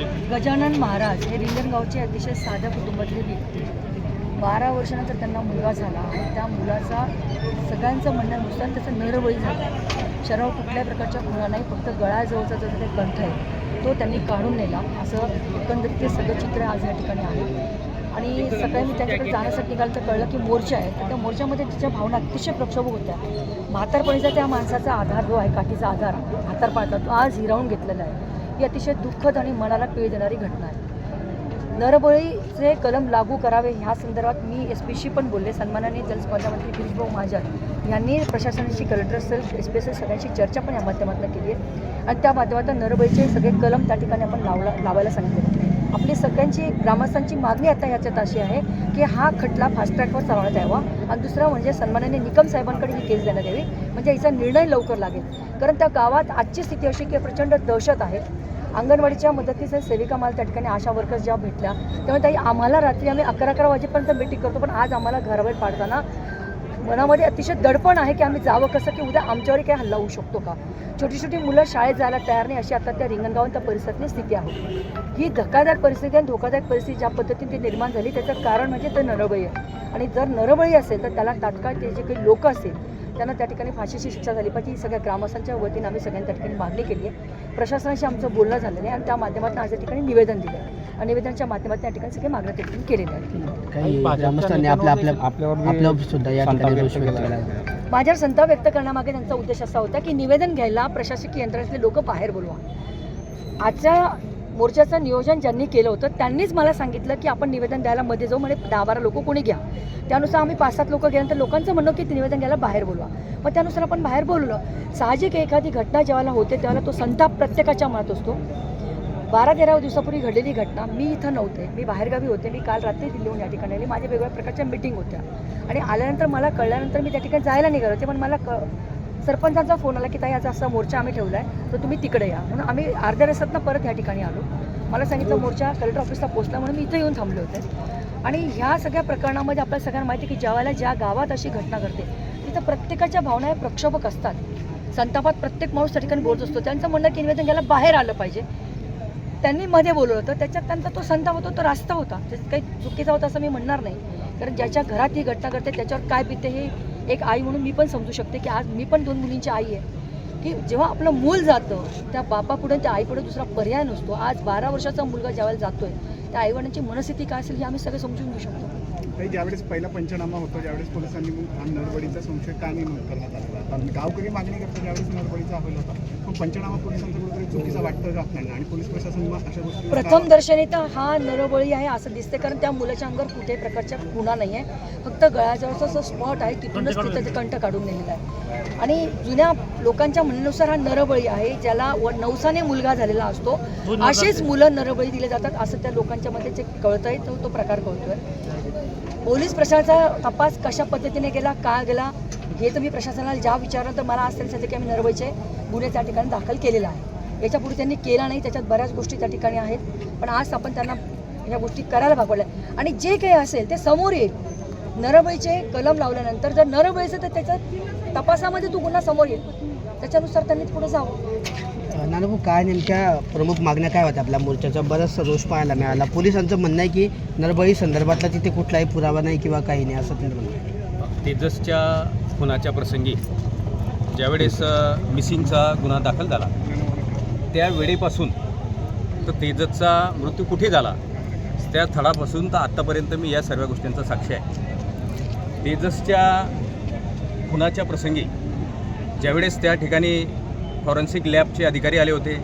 गजानन महाराज हे रिंगणगावचे अतिशय साध्या कुटुंबातले व्यक्ती. बारा वर्षानंतर त्यांना मुलगा झाला आणि त्या मुलाचा सगळ्यांचं म्हणण्यानुसार त्याचा नरबळी झाला. शराव कुठल्याही प्रकारच्या खुणा नाही फक्त गळाजवळचा जो काही कंठ आहे तो त्यांनी काढून नेला. असं एकंदरीत ते सगळं चित्र आज या ठिकाणी आहे. आणि सकाळी मी त्यांच्याकडे जाण्यासाठी निघालं तर कळलं की मोर्चा आहे. तर त्या मोर्चामध्ये तिच्या भावना अतिशय प्रक्षोभक होत्या. म्हातारपणीचा त्या माणसाचा आधार जो आहे काठीचा आधार हातार पाळतात तो आज हिरावून घेतलेला आहे. ही अतिशय दुःखद आणि मनाला पीळ देणारी घटना आहे. नरबळीचे कलम लागू करावे ह्या संदर्भात मी एस पीशी पण बोलले. सन्मानाने जलस्पर्धा मंत्री गिरीशभाऊ महाजन यांनी प्रशासनाशी collector cell S P cell सगळ्यांशी चर्चा पण या माध्यमातून केली आहे. आणि त्या माध्यमातून नरबळीचे सगळे कलम त्या ठिकाणी आपण लावला लावायला सांगितले. आपली सगळ्यांची ग्रामस्थांची मागणी आता याच्यात अशी आहे की हा खटला फास्ट ट्रॅकवर चालवण्यात यावा. आणि दुसरं म्हणजे सन्मानाने निकम साहेबांकडे ही केस देण्यात यावी. म्हणजे याचा निर्णय लवकर लागेल. कारण त्या गावात आजची स्थिती अशी की प्रचंड दहशत आहे. अंगणवाडीच्या मदतीचे सेविका मला त्या ठिकाणी आशा वर्कर्स जेव्हा भेटल्या तेव्हा ताई आम्हाला रात्री आम्ही अकरा अकरा वाजेपर्यंत मीटिंग करतो पण आज आम्हाला घराबाहेर पाडताना मनामध्ये अतिशय दडपण आहे की आम्ही जावं कसं की उद्या आमच्यावर काही हल्ला होऊ शकतो का? छोटी छोटी मुलं शाळेत जायला तयार नाही अशी आता त्या रिंगणगाव त्या परिसरातली स्थिती आहे. ही धक्कादायक परिस्थिती आणि धोकादायक परिस्थिती ज्या पद्धतीने ती निर्माण झाली त्याचं कारण म्हणजे ते नरबळी आहे. आणि जर नरबळी असेल तर त्याला तात्काळ ते जे काही लोक असतील त्यांना त्या ठिकाणी फाशीची शिक्षा झाली पाहिजे. ही सगळ्या ग्रामस्थांच्या वतीने आम्ही सगळ्यांनी त्या ठिकाणी मागणी केली आहे. प्रशासनाशी आमचं बोलणं झालं नाही आणि त्या माध्यमातून आज या ठिकाणी निवेदन दिलं आहे. निवेदनाच्या माध्यमातून या ठिकाणी सगळे मागण्या त्या ठिकाणी केलेल्या आहेत काही भाजपच्या ग्रामस्थांनी आपल्या आपल्या आपल्यावर बी आपल्यावर सुद्धा या संताप ठिकाणी व्यक्त रोष व्यक्त केला. केला. माझ्यावर संताप व्यक्त करण्यामागे त्यांचा उद्देश असा होता की निवेदन घ्यायला प्रशासकीय यंत्रणेतले लोक बाहेर बोलवा. आजच्या मोर्चाचं नियोजन ज्यांनी केलं होतं त्यांनीच मला सांगितलं की आपण निवेदन द्यायला मध्ये जाऊ म्हणजे दहा बारा लोक कोणी घ्या. त्यानुसार आम्ही पाच सात लोक गेल्यानंतर लोकांचं म्हणणं की निवेदन घ्यायला बाहेर बोलवा. मग त्यानुसार आपण बाहेर बोलवलं. साहजिक एखादी घटना जेव्हा होते त्यावेळेला तो संताप प्रत्येकाच्या मनात असतो. बारा तेरा दिवसापूर्वी घडलेली घटना. मी इथं नव्हते. मी बाहेरगावी होते. मी काल रात्री दिल्लीहून या ठिकाणी आले. माझ्या वेगवेगळ्या प्रकारच्या मिटिंग होत्या. आणि आल्यानंतर मला कळल्यानंतर मी त्या ठिकाणी जायला निघाले होते. पण मला क सरपंचांचा फोन आला की ताई याचा असा मोर्चा आम्ही ठेवला आहे तर तुम्ही तिकडे या. म्हणून आम्ही अर्ध्या रस्त्यातनं परत या ठिकाणी आलो. मला सांगितलं मोर्चा कलेक्टर ऑफिसला पोहोचला. म्हणून मी इथं येऊन थांबले होते. आणि ह्या सगळ्या प्रकरणामध्ये आपल्या सगळ्यांना माहिती आहे की ज्यावेळेला ज्या गावात अशी घटना घडते तिथं प्रत्येकाच्या भावना प्रक्षोभक असतात. संतापात प्रत्येक माणूस त्या ठिकाणी बोलत असतो. त्यांचं म्हणणं की निवेदन घ्यायला बाहेर आलं पाहिजे. त्यांनी मध्ये बोलवलं होतं. त्याच्यात त्यांचा तो संताप होता तो रास्ता होता. त्याच्यात काही चुकीचा होता असं मी म्हणणार नाही. कारण ज्याच्या घरात ही घटना घडते त्याच्यावर काय बीते हे एक आई म्हणून मी पण समजू शकते की आज मी पण दोन मुलींची आई आहे. की जेव्हा आपलं मूल जातं त्या बापापुढे त्या आईपुढे दुसरा पर्याय नसतो. आज बारा वर्षाचा मुलगा ज्यावेळेला जातोय त्या आईवडिलांची मनस्थिती काय असेल हे आम्ही सगळे समजून घेऊ शकतो. काही ज्यावेळेस पहिला पंचनामा होतो ज्यावेळेस पोलिसांनी मग हा नरबडीचा संशय का नाही नोंद करण्यात आला कारण गावकरी मागणी करतात ज्यावेळेस नरबडीचा अहवाल होता पण पंचनामा पोलिसांचा कुठेतरी चुकीचा वाटतं का आपल्याला? आणि पोलीस प्रशासन मग अशा गोष्टी प्रथम दर्शनी तर हा नरबळी आहे असं दिसते कारण त्या मुलाच्या अंगावर कुठेही प्रकारच्या खुणा नाही आहे फक्त गळ्याजवळचा जो स्पॉट आहे तिथूनच तिथं ते कंठ काढून नेलेला आहे. आणि जुन्या लोकांच्या म्हणण्यानुसार हा नरबळी आहे ज्याला व नवसाने मुलगा झालेला असतो. अशीच मुलं नरबळी दिले जातात असं त्या लोकांच्या मध्ये जे कळतंय तो तो प्रकार कळतोय. पोलीस प्रशासनाचा तपास कशा पद्धतीने गेला का गेला हे तर मी प्रशासनाला ज्या विचारलं तर मला आज तरी सांगितलं की आम्ही नरबळीचे गुन्हे त्या ठिकाणी दाखल केलेला आहे. याच्यापुढे त्यांनी केला नाही त्याच्यात बऱ्याच गोष्टी त्या ठिकाणी आहेत. पण आज आपण त्यांना ह्या गोष्टी करायला भागवल्या. आणि जे काही असेल ते समोर येईल. नरबळीचे कलम लावल्यानंतर जर नरबळीचं तर त्याच्या तपासामध्ये तो गुन्हा समोर येईल. त्याच्यानुसार त्यांनी पुढे जावं. नानाभाऊ काय नेमक्या प्रमुख मागण्या काय होत्या आपल्या मोर्चाचा बराचसा रोष पाहायला मिळाला. पोलिसांचं म्हणणं आहे की नरबळी संदर्भातला तिथे कुठलाही पुरावा नाही किंवा काही नाही असं त्यांचं म्हणणं आहे. तेजसच्या खुनाच्या प्रसंगी ज्यावेळेस मिसिंगचा गुन्हा दाखल झाला त्या वेळेपासून तर तेजसचा मृत्यू कुठे झाला? त्या स्थळापासून तर आत्तापर्यंत मी या सर्व गोष्टींचा साक्षी आहे. तेजसच्या खुनाच्या प्रसंगी ज्यावेळेस त्या ठिकाणी फॉरेन्सिक लॅबचे अधिकारी आले होते.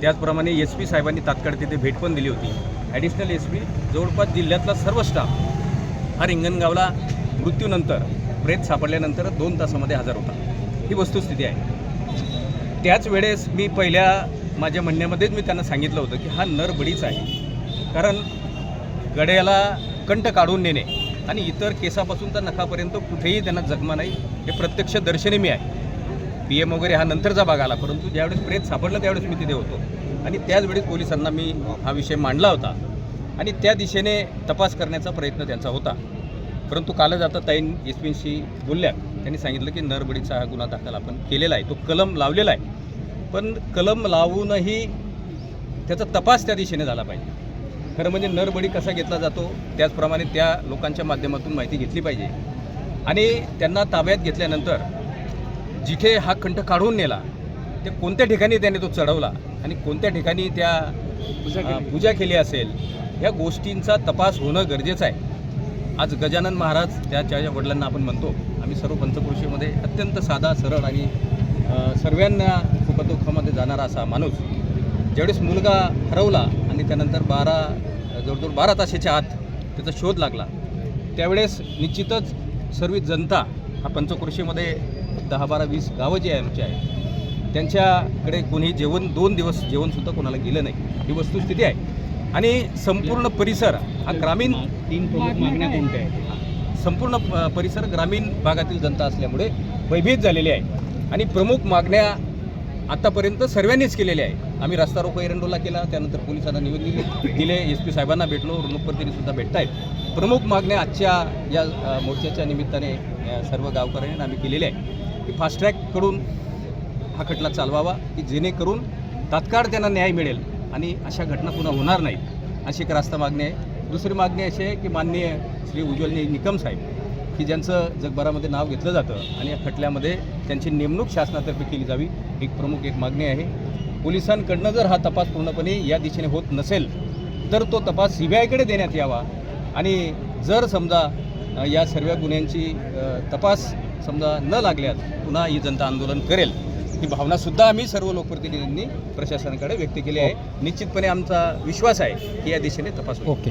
त्याचप्रमाणे एस पी साहेबांनी तात्काळ तिथे भेट पण दिली होती. ॲडिशनल एस पी जवळपास जिल्ह्यातला सर्व स्टाफ हा रिंगणगावला मृत्यूनंतर प्रेत सापडल्यानंतर दोन तासामध्ये हजर होता. ही वस्तुस्थिती आहे. त्याच वेळेस मी पहिल्या माझ्या म्हणण्यामध्येच मी त्यांना सांगितलं होतं की हा नर बळीच आहे. कारण गड्याला कंठ काढून नेणे आणि इतर केसापासून तर नखापर्यंत कुठेही त्यांना जखमा नाही हे प्रत्यक्ष दर्शनी मी आहे. पी एम वगैरे हा नंतरचा भाग आला परंतु ज्यावेळेस प्रेत सापडलं त्यावेळेस मी तिथे होतो. आणि त्याच वेळेस पोलिसांना मी हा विषय मांडला होता. आणि त्या दिशेने तपास करण्याचा प्रयत्न त्यांचा होता. परंतु कालच आता ताईन एस बोलल्या. त्यांनी सांगितलं की नरबडीचा हा गुन्हा दाखल आपण केलेला आहे. तो कलम लावलेला आहे. पण कलम लावूनही त्याचा तपास त्या दिशेने झाला पाहिजे. खरं म्हणजे नरबळी कसा घेतला जातो त्याचप्रमाणे त्या लोकांच्या माध्यमातून माहिती घेतली पाहिजे. आणि त्यांना ताब्यात घेतल्यानंतर जिथे हा कंठ काढून नेला ते कोणत्या ठिकाणी त्याने तो चढवला आणि कोणत्या ठिकाणी त्या पूजा केली. असेल ह्या गोष्टींचा तपास होणं गरजेचं आहे. आज गजानन महाराज त्याच्या वडिलांना आपण म्हणतो आम्ही सर्व पंचक्रोशीमध्ये अत्यंत साधा सरळ आणि सर्वांना सुखदुःखामध्ये जाणारा असा माणूस. ज्यावेळेस मुलगा हरवला आणि त्यानंतर बारा जवळजवळ बारा तासाच्या आत त्याचा शोध लागला त्यावेळेस निश्चितच सर्व जनता हा पंचक्रोशीमध्ये दहा बारा वीस गावं जी आहे आमची आहे त्यांच्याकडे कोणी जेवण दोन दिवस जेवणसुद्धा कोणाला गेलं नाही. ही वस्तुस्थिती आहे. आणि संपूर्ण परिसर हा ग्रामीण तीन प्रमुख मागण्या कोणत्या आहेत? संपूर्ण प- परिसर ग्रामीण भागातील जनता असल्यामुळे भयभीत झालेली आहे. आणि प्रमुख मागण्या आतापर्यंत सर्वांनीच केलेल्या आहे आम्ही रस्ता रोको एरंडोला केला त्यानंतर पोलिसांना निवेदन दिले एस पी साहेबांना भेटलो सुद्धा भेटत आहेत प्रमुख मागण्या आजच्या या मोर्चाच्या निमित्ताने सर्व गावकऱ्यांनी आम्ही केलेल्या आहे की फास्ट्रॅगकडून हा खटला चालवावा की जेणेकरून तात्काळ त्यांना न्याय मिळेल. आणि अशा घटना पुन्हा होणार नाहीत. अशी एक रास्ता मागणी आहे. दुसरी मागणी अशी आहे की माननीय श्री उज्ज्वल निकम साहेब की ज्यांचं जगभरामध्ये नाव घेतलं जातं आणि या खटल्यामध्ये त्यांची नेमणूक शासनातर्फे केली जावी एक प्रमुख एक मागणी आहे. पोलिसांकडनं जर हा तपास पूर्णपणे या दिशेने होत नसेल तर तो तपास सी बी आयकडे देण्यात यावा. आणि जर समजा या सर्व गुन्ह्यांची तपास समजा न लागल्यास पुन्हा ही जनता आंदोलन करेल. ही भावनासुद्धा आम्ही सर्व लोकप्रतिनिधींनी प्रशासनाकडे व्यक्त केली आहे. निश्चितपणे आमचा विश्वास आहे की या दिशेने तपास ओके.